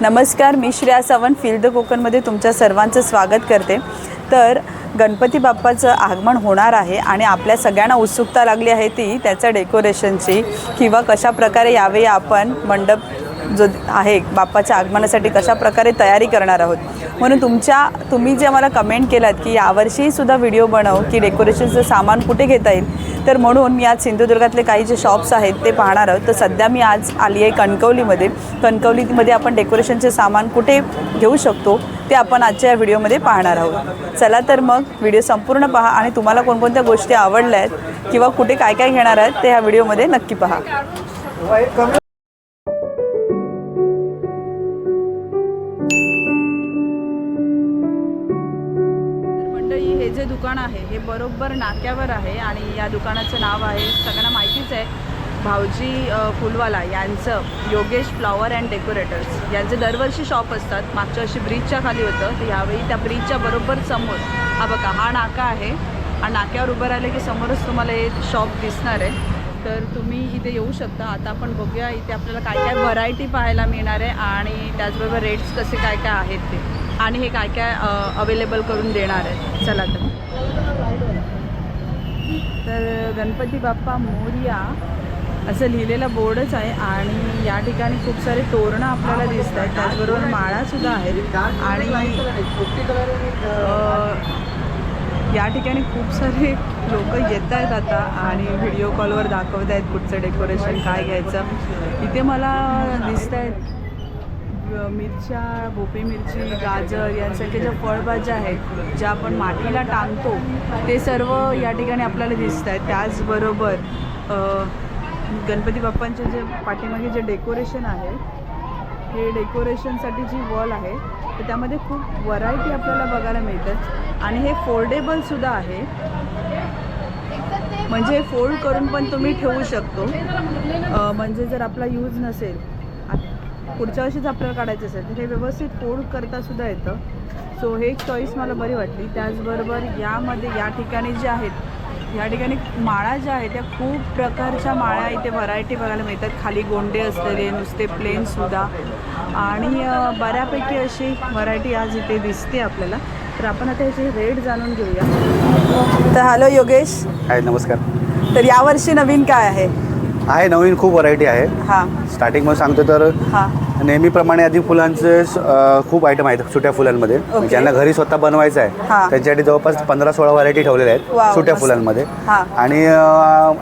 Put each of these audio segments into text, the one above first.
नमस्कार मी Shreya Sawant field the कोकणमध्ये तुमच्या सर्वांचं स्वागत करते. तर गणपती बाप्पाचं आगमन होणार आहे आणि आपल्या सगळ्यांना उत्सुकता लागली आहे ती त्याच्या डेकोरेशनची किंवा कशा प्रकारे आपण मंडप जो आहे बाप्पाच्या आगमनासाठी कशा प्रकारे तयारी करणार आहोत. म्हणून तुमच्या तुम्ही जे मला कमेंट केलात की यावर्षी सुद्धा व्हिडिओ बनव की डेकोरेशनचं सामान कुठे घेता येईल तर म्हणून मी आज सिंधुदुर्गातले काही जे शॉप्स आहेत ते पाहणार आहोत. तर सध्या मी आज आली आहे कणकवलीमध्ये. कणकवलीमध्ये आपण डेकोरेशनचे सामान कुठे घेऊ शकतो ते आपण आजच्या या व्हिडिओमध्ये पाहणार आहोत. चला तर मग व्हिडिओ संपूर्ण पहा आणि तुम्हाला कोणकोणत्या गोष्टी आवडल्या आहेत किंवा कुठे काय काय घेणार आहेत ते ह्या व्हिडिओमध्ये नक्की पहा. दुकान आहे हे बरोबर नाक्यावर आहे आणि या दुकानाचं नाव आहे सगळ्यांना माहितीच आहे भाऊजी फुलवाला यांचं योगेश फ्लॉवर अँड डेकोरेटर्स. यांचे दरवर्षी शॉप असतात मागच्या वर्षी ब्रिजच्या खाली होतं तर यावेळी त्या ब्रिजच्या बरोबर समोर हा बघा हा नाका आहे. आणि नाक्यावर उभं राहिलं की समोरच तुम्हाला हे शॉप दिसणार आहे. तर तुम्ही इथे येऊ शकता. आता आपण बघूया इथे आपल्याला काय काय व्हरायटी पाहायला मिळणार आहे आणि त्याचबरोबर रेट्स कसे काय काय आहेत ते. आणि हे काय काय अवेलेबल करून देणार आहे. चला तर. तर गणपती बाप्पा मोर्या असं लिहिलेलं बोर्डच आहे आणि या ठिकाणी खूप सारे तोरणं आपल्याला दिसत आहेत. त्याचबरोबर माळासुद्धा आहेत. आणि या ठिकाणी खूप सारे लोक येत आहेत आता आणि व्हिडिओ कॉलवर दाखवत आहेत कुठचं डेकोरेशन काय घ्यायचं. इथे मला दिसत आहेत मिरच्या भोपे मिरची गाजर यांसारख्या ज्या फळभाज्या आहेत ज्या आपण मातीला टांगतो ते सर्व या ठिकाणी आपल्याला दिसत आहेत. त्याचबरोबर गणपती बाप्पांचे जे पाठीमागे जे डेकोरेशन आहे हे डेकोरेशनसाठी जी वॉल आहे तर त्यामध्ये खूप व्हरायटी आपल्याला बघायला मिळतात. आणि हे फोल्डेबलसुद्धा आहे. म्हणजे फोल्ड करून पण तुम्ही ठेवू शकतो. म्हणजे जर आपला यूज नसेल पुढच्या वर्षीच आपल्याला काढायचं असेल तर हे व्यवस्थित फोल्ड करता सुद्धा येतं. सो हे एक चॉईस मला बरी वाटली. त्याचबरोबर यामध्ये या ठिकाणी जे आहेत या ठिकाणी माळा ज्या आहेत त्या खूप प्रकारच्या माळ्या इथे व्हरायटी बघायला मिळतात. खाली गोंडे असलेले नुसते प्लेनसुद्धा आणि बऱ्यापैकी अशी व्हरायटी आज इथे दिसते आपल्याला. तर आपण आता याचे रेट जाणून घेऊया. तर हॅलो योगेश. आहे नमस्कार. तर यावर्षी नवीन काय आहे? आहे नवीन खूप व्हरायटी आहे. हां. स्टार्टिंगमध्ये सांगतो तर हां. नेहमीप्रमाणे आधी फुलांचे अ, खूप आयटम आहेत सुट्या फुलांमध्ये ओके. ज्यांना घरी स्वतः बनवायचं आहे. त्यांच्यासाठी जवळपास पंधरा सोळा व्हरायटी ठेवलेल्या वाव, आहेत सुट्या मस्त. फुलांमध्ये हां. आणि अ,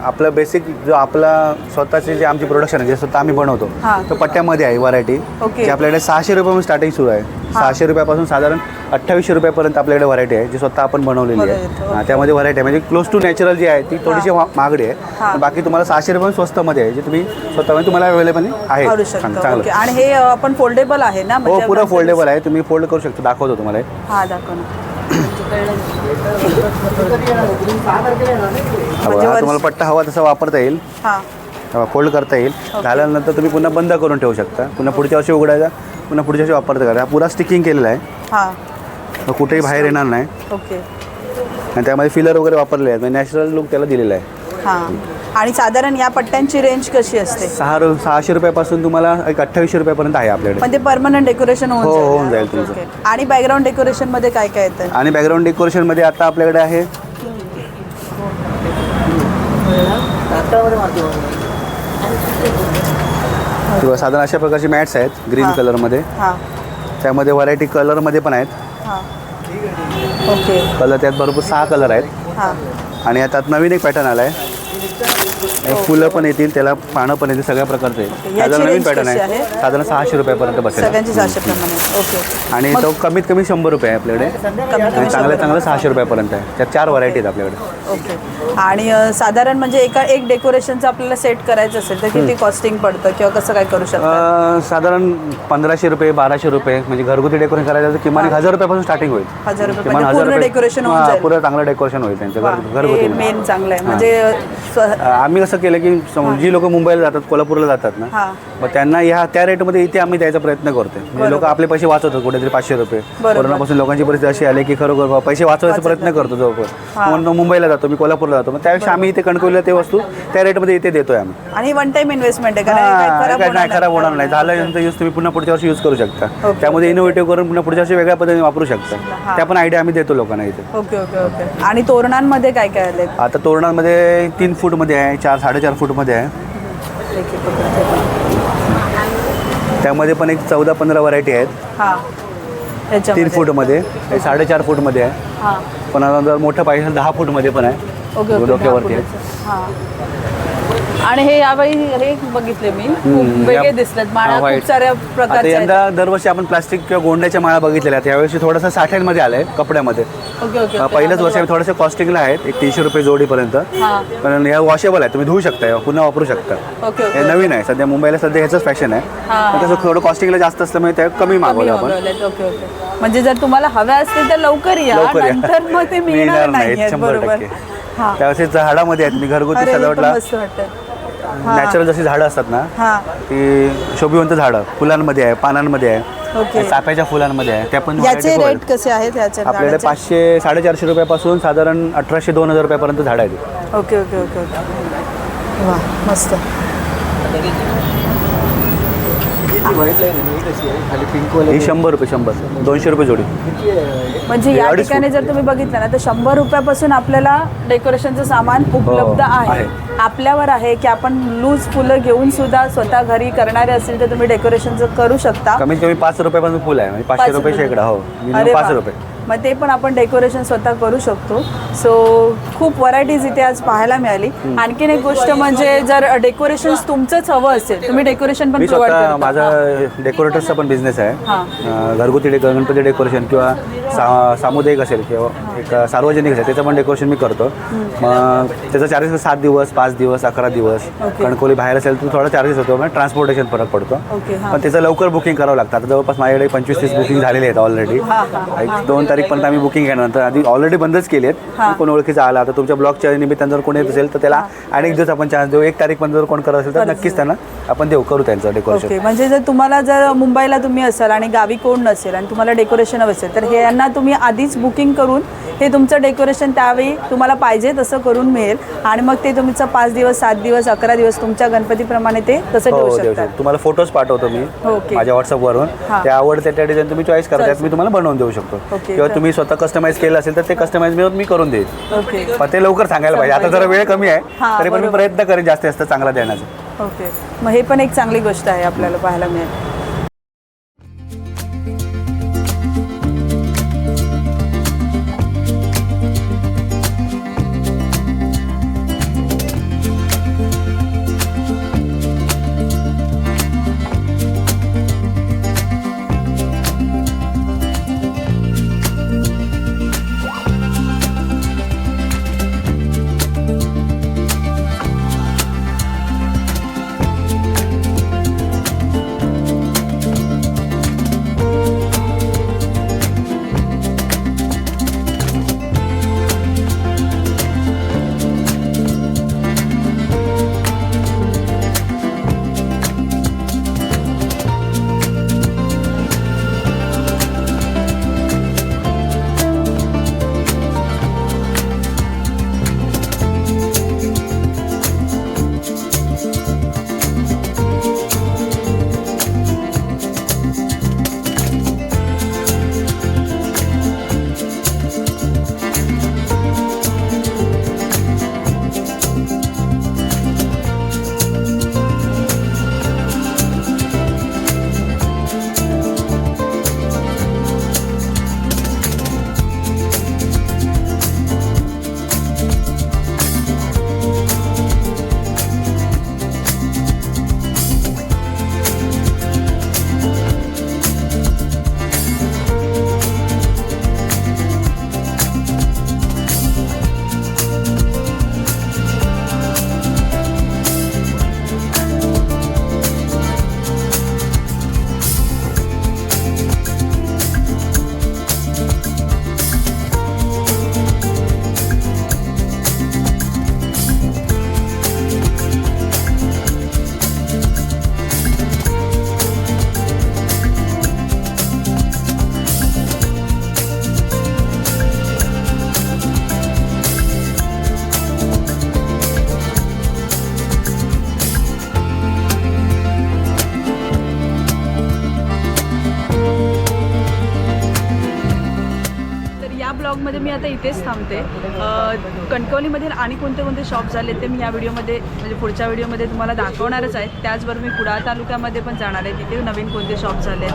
आपलं बेसिक जो आपला स्वतःचे जे आमची प्रोडक्शन आहे जे स्वतः आम्ही बनवतो हां. तो पट्ट्यामध्ये आहे व्हरायटी ओके. जी आपल्याकडे सहाशे रुपयापासून स्टार्टिंग सुरू आहे सहाशे रुपयापासून साधारण अठ्ठावीसशे रुपयापर्यंत आपल्याकडे व्हरायटी आहे जी स्वतः आपण बनवलेली बनवली आहे हां, त्यामध्ये व्हरायटी आहे. म्हणजे क्लोज टू नॅचरल जी आहे ती थोडीशी मा- महागडी आहे. पण बाकी तुम्हाला सहाशे रुपये स्वस्तमध्ये आहे जे तुम्ही स्वतःमध्ये तुम्हाला अवेलेबल आहे. काढू चांग- शकतो. चांगलं. ओके. आणि हे अ, आपण फोल्डेबल आहे ना? हो म्हणजे पुरं आपण- फोल्डेबल आहे. तुम्ही फोल्ड करू शकता. दाखवतो तुम्हाला हे. हा दाखव ना. हा म्हणजे बघा, हा तुम्हाला पट्टा हवा तसा वापरता येईल. हा. फोल्ड करता येईल. झाल्यानंतर तुम्ही पुन्हा बंद करून ठेवू शकता. पुन्हा पुढच्या वर्षी उघडायचा पुन्हा पुढच्या वर्षी वापरता करा. हा पुरा स्टिकिंग केलेला आहे. हा. मग कुठेही बाहेर येणार नाही. ओके आणि त्यामध्ये फिलर वगैरे वापरले आहेत म्हणजे नॅचरल लुक त्याला दिलेला आहे. हा. आणि साधारण या पट्ट्यांची रेंज कशी असते? सहा रु सहाशे रुपयापासून तुम्हाला एक अठ्ठावीसशे रुपयापर्यंत आहे आपल्याकडे. पण ते परमनंट डेकोरेशन हो, होऊन जाईल तुमचं. ओके. आणि बॅकग्राऊंड डेकोरेशनमध्ये काय काय येतं? आणि बॅकग्राऊंड डेकोरेशनमध्ये आता आपल्याकडे आहे. किंवा साधारण अशा प्रकारचे मॅट्स आहेत ग्रीन. कलरमध्ये. हा. त्यामध्ये व्हरायटी कलरमध्ये पण आहेत. हा. ओके. कलर त्यात भरपूर सहा कलर आहेत. हा. आणि आता नवीन एक पॅटर्न आला आहे फुलं पण येतील त्याला पानं पण येतील सगळ्या प्रकारचे साधारण नवीन पॅटर्न आहे? साधारण सहाशे रुपयापर्यंत बसेल. सगळ्यांची सहाशे प्रमाणे. ओके. आणि तो कमीत कमी शंभर रुपये आहे आपल्याकडे. कमीत आणि कमी चांगलं. चांगलं सहाशे रुपयापर्यंत आहे. त्यात चार व्हरायटी आहेत आपल्याकडे. ओके. आणि अ, साधारण म्हणजे एका एक डेकोरेशनचं आपल्याला सेट करायचं असेल तर किती कॉस्टिंग पडतं किंवा कसं काय करू शकतो अं, साधारण पंधराशे रुपये बाराशे रुपये म्हणजे घरगुती डेकोरेशन करायचं तर किमान एक हजार रुपयापासून स्टार्टिंग होईल. हजार रुपये. म्हणजे पूर्ण डेकोरेशन होऊन हां, जाईल. पुरं चांगलं डेकोरेशन होईल त्यांचं घर घरगुती मेन चांगलं आहे. म्हणजे स्व- आम्ही कसं केलं की सम- जी लोक मुंबईला जातात कोल्हापूरला जातात ना हां. मग त्यांना ह्या त्या रेटमध्ये इथे आम्ही द्यायचा प्रयत्न करतोय. म्हणजे लोक आपले पैसे वाचवतात कुठेतरी पाचशे रुपये. बरोबर. कोरोनापासून लोकांची परिस्थिती अशी आली की खरोखर बा, पैसे वाचवायचा प्रयत्न करतो जवळपास. म्हणून मुंबईला जातो मी कोल्हापूरला जातो. मग त्यापेक्षा आम्ही इथे कणकवलीला ते वस्तू त्या रेटमध्ये इथे देतोय आम्ही. आणि वन टाइम इन्व्हेस्टमेंट आहे कारण हे हा, खराब काय नाही खराब होणार नाही. झाल्यानंतर यूज तुम्ही पुन्हा पुढच्या वर्षी यूज करू शकता. ओके. त्यामध्ये इनोव्हेटिव्ह करून पुन्हा पुढच्या वर्षी वेगळ्या पद्धतीने वापरू शकता. त्या पण आयडिया आम्ही देतो लोकांना इथे. Okay okay okay. आणि तोरणांमध्ये काय काय आले आता तोरणामध्ये तीन फूटमध्ये आहे चार साडेचार फूटमध्ये आहे. त्यामध्ये पण एक चौदा पंधरा व्हरायटी आहेत. हां. तीन फूटमध्ये साडेचार फूटमध्ये आहे. हां. पण जर मोठं पाहिजे दहा फूटमध्ये पण आहे. ओके ओके डोक्यावरती. आहे. आणि हे यावेळी हे बघितले मी. खूप वेगळे दिसलेत माळा खूप. साऱ्या आता प्रकारच्या. यंदा दरवर्षी आपण प्लास्टिक किंवा गोंड्याच्या माळा बघितलेल्या आहेत. यावर्षी थोडंसं साठ्यांमध्ये आलं आहे कपड्यामध्ये. Okay okay um, okay. पहिलंच वर्ष थोडेसे कॉस्टिंगला आहेत. एक तीनशे रुपये जोडीपर्यंत. हां. पण या वॉशेबल आहे तुम्ही धुवू शकता पुन्हा वापरू शकता. ओके हे ओके. नवीन आहे. सध्या मुंबईला सध्या ह्याचंच फॅशन आहे. हां. पण कसं थोडं कॉस्टिंगला जास्त असल्यामुळे ते कमी मागवलं आपण. मागवलेत. Okay okay. म्हणजे जर तुम्हाला हव्या असतील तर लवकर या. लवकर या. नंतर मग ते मिळणार मिळणार नाही शंभर बरोबर. टक्के. हां. त्यावेळेस झाडामध्ये आहेत मी घरगुती अरे हे पण सजावटला मस्त वाटतं नॅचरल जशी झाडं असतात ना ती शोभिवंत झाडं फुलांमध्ये आहे पानांमध्ये आहे ओके. चाफ्याच्या फुलांमध्ये आहे त्या पण याचे रेट कसे आहेत आपल्याकडे? पाचशे साडेचारशे रुपयापासून साधारण अठराशे दोन हजार रुपयापर्यंत झाडं आहेत. Okay okay okay okay. वा मस्त. ही शंभर रुपये शंभर. दोनशे रुपये जोडी. म्हणजे या अडीच ठिकाणी जर तुम्ही बघितलं ना तर शंभर रुपयापासून आपल्याला डेकोरेशनचं सामान उपलब्ध हो, आहे. आहे. आपल्यावर आहे की आपण लूज फुलं घेऊन सुद्धा स्वतः घरी करणारे असतील तर तुम्ही डेकोरेशनचं करू शकता. कमीत कमी पाच रुपयापासून फुल आहे. म्हणजे पाचशे पाच रुपये. शेकडा हो. अरे पाच वा. रुपये. मग ते पण आपण डेकोरेशन स्वतः करू शकतो. सो खूप व्हरायटीज इथे आज पाहायला मिळाली. आणखीन एक गोष्ट म्हणजे जर डेकोरेशन तुमचंच हवं असेल तुम्ही डेकोरेशन पण मी प्रोव्हाइड स्वतः करता. माझा डेकोरेटरचा पण बिझनेस आहे. घरगुती गणपती डेकोरेशन किंवा सा सामुदायिक असेल किंवा एक सार्वजनिक असेल त्याचं पण डेकोरेशन मी करतो. मग त्याचा चार्जेस सात दिवस पाच दिवस अकरा दिवस. ओके. कणकोली बाहेर असेल तर थोडा चार्जेस होतो मग ट्रान्सपोर्टेशन फरक पडतो. ओके हां. पण त्याचं लवकर बुकिंग करावं लागतं. आता जवळपास माझ्याकडे पंचवीस तीस बुकिंग झालेली आहेत ऑलरेडी हां, हां, एक दोन तारीखपर्यंत आम्ही बुकिंग घेण्यानंतर आधी ऑलरेडी बंदच केली. आहेत. कोण ओळखीचा आला तर तुमच्या ब्लॉगच्या निमित्तानं जर कोणी असेल तर त्याला अनेक दिवस आपण चान्स देऊ. एक तारीखपर्यंत जर कोण करत असेल तर नक्कीच त्यांना आपण देऊ करू त्यांचं डेकोरेशन ओके म्हणजे जर तुम्हाला जर मुंबईला तुम्ही असाल आणि गावी कोण नसेल आणि तुम्हाला डेकोरेशन हवं असेल तर हे यांना तुम्ही आधीच बुकिंग करून हे तुमचं डेकोरेशन त्यावेळी तुम्हाला पाहिजे तसं करून मिळेल. आणि मग ते तुमचं पाच दिवस सात दिवस अकरा दिवस तुमच्या गणपतीप्रमाणे ते तसं हो ठेवू देऊ शकतात. शकतो तुम्हाला फोटोज पाठवतो मी ओके. माझ्या व्हॉट्सअपवरून हां. त्या आवडत्या त्या डिझाईन तुम्ही चॉईस करा त्यात मी तुम्हाला बनवून देऊ शकतो. ओके. किंवा तुम्ही स्वतः कस्टमाइज केलं असेल तर ते कस्टमाइज मी करून देईल. ओके पण ते लवकर सांगायला पाहिजे. आता जरा वेळ कमी आहे हां, तरी पण मी बरोबर. प्रयत्न करेन जास्तीत जास्त चांगला देण्याचा. ओके मग हे पण एक चांगली गोष्ट आहे आपल्याला पाहायला मिळेल. मी आता इथेच थांबते. कणकवलीमधील कणकवलीमध्ये आणि कोणते कोणते शॉप झाले ते मी या व्हिडिओमध्ये म्हणजे पुढच्या व्हिडिओमध्ये तुम्हाला दाखवणारच आहे. त्याचबरोबर मी कुडाळ तालुक्यामध्ये पण जाणार आहे. तिथे नवीन कोणते शॉप झाले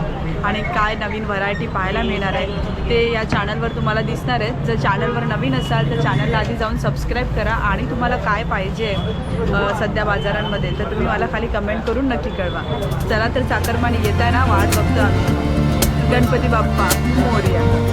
आणि काय नवीन व्हरायटी पाहायला मिळणार आहे ते या चॅनलवर तुम्हाला दिसणार आहे. जर चॅनलवर नवीन असाल तर चॅनलला आधी जाऊन सबस्क्राईब करा आणि तुम्हाला काय पाहिजे सध्या बाजारांमध्ये तर तुम्ही मला खाली कमेंट करून नक्की कळवा. चला तर चाकरमानी येत आहे ना वाट बघतो. आम्ही गणपती बाप्पा मोर्या.